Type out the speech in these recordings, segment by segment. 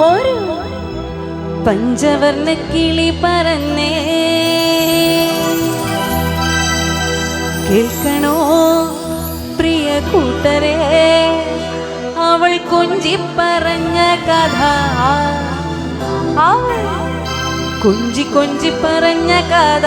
ഒരു പഞ്ചവർണ കിളി പറന്നേ. കേൾക്കണോ പ്രിയ കൂട്ടരെ? അവൾ കുഞ്ചി പറഞ്ഞ കഥ. അവൾ കുഞ്ചി കൊഞ്ചി പറഞ്ഞ കഥ.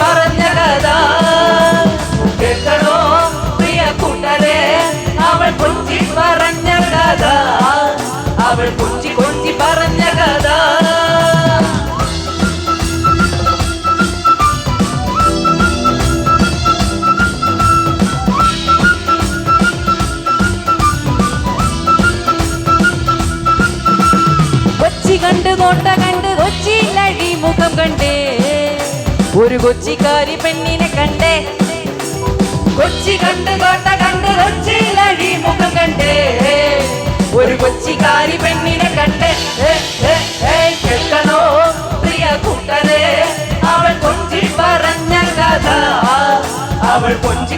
പറഞ്ഞ കഥ. കേൾക്കണോ പ്രിയ കൂട്ടരെ? അവൾ കൊഞ്ചി പറഞ്ഞ കഥ. അവൾ കൊഞ്ചി കൊഞ്ചി പറഞ്ഞ കഥ. കണ്ട് കോട്ട കണ്ട് കൊച്ചിയിലടി മുഖം കണ്ടേ. ഒരു കൊച്ചിക്കാരി പെണ്ണിനെ കണ്ടേ. കൊച്ചി കണ്ട് കോട്ട കണ്ട് കൊച്ചിയിലടി മുഖം കണ്ടേ. ഒരു കൊച്ചിക്കാരി പെണ്ണിനെ കണ്ടേ. കേൾക്കണോ പ്രിയ കൂട്ടരെ? അവൾ കൊഞ്ചി പറഞ്ഞ കഥ. അവൾ കൊഞ്ചി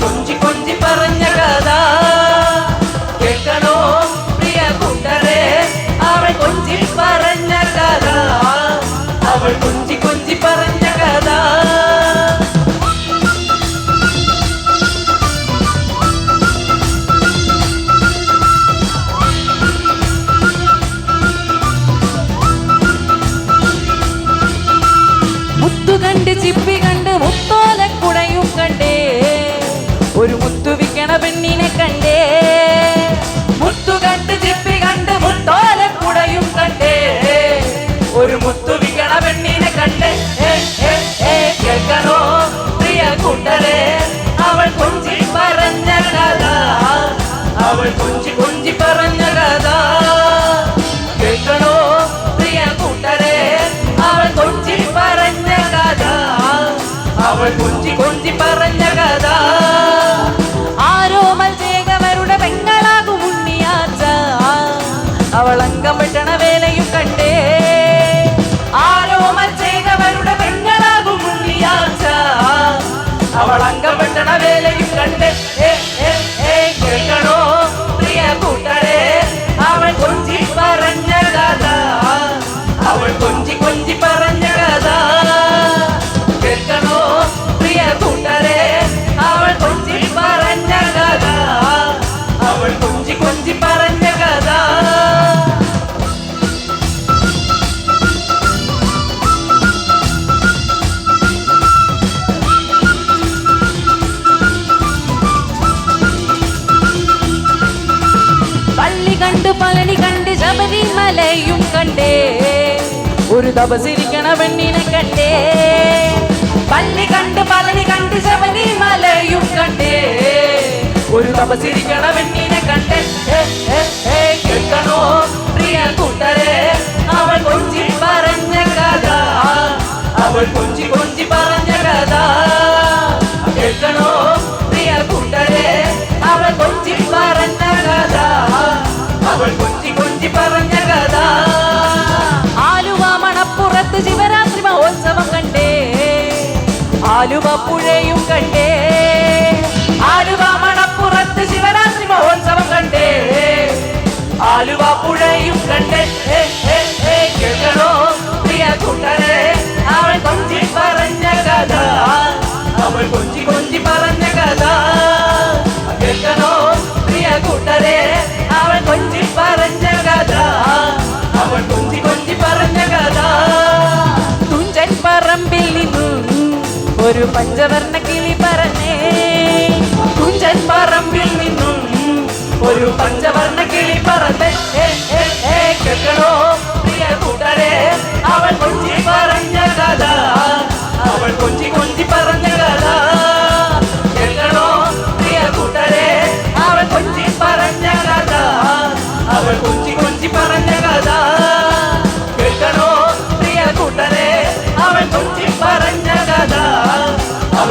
കൊഞ്ചി കൊഞ്ചി പറഞ്ഞ കഥ. കേൾക്കണോ പ്രിയ കൂട്ടരെ? അവൾ കൊഞ്ചി പറഞ്ഞ കഥ. അവൾ കൊഞ്ചി കൊഞ്ചി പറഞ്ഞ കഥ. മുത്തു കണ്ട് ചിപ്പി മുത്തു പെണ്ണിനെ കണ്ടേ. മുത്തു കണ്ട് ചിപ്പി കണ്ട് മുത്തോലക്കുടയും കണ്ടേ. ഒരു മുത്തു വിക്കണ പെണ്ണിനെ കണ്ടേ. കേൾക്കണോ പ്രിയ കൂട്ടരെ അവൾ കൊഞ്ചി പറഞ്ഞ കഥ അവൾ കൊഞ്ചി കൊഞ്ചി പറഞ്ഞ കഥ കേൾക്കണോ പ്രിയ കൂട്ടരെ അവൾ കൊഞ്ചി പറഞ്ഞ കഥ അവൾ കൊഞ്ചി കൊഞ്ചി പറഞ്ഞ കഥ Mostra la vele തപസിരിക്കണ പെണ്ണിനെ കണ്ടേ. പള്ളി കണ്ട് പളനി കണ്ട് ശബരിമലയും കണ്ടേ. ഒരു തപസിരിക്കണ പെണ്ണിനെ കണ്ടേ കേൾക്കണോ പ്രിയ കൂട്ടരെ? അവൾ കൊഞ്ചി പറഞ്ഞ കഥ. അവൾ കൊഞ്ചി കൊഞ്ചി புழையும் கண்டே ஆளுவா மணப்புறத்து சிவராத்திரி மகோத்சவம் கண்டே ஆளுவா புழையும் கண்டே கேட்கணும் பிரிய கூட்டரே പഞ്ചവർണ കിളി പറഞ്ഞേ. കുഞ്ചൻ പറമ്പിൽ നിന്നും ഒരു പഞ്ചവർണ കിളി പറഞ്ഞേ. കേൾക്കണോ? പ്രിയ കൂട്ടരെ അവൾ കൊഞ്ചി പറഞ്ഞ കഥ അവൾ കൊഞ്ചി കൊഞ്ചി പറഞ്ഞ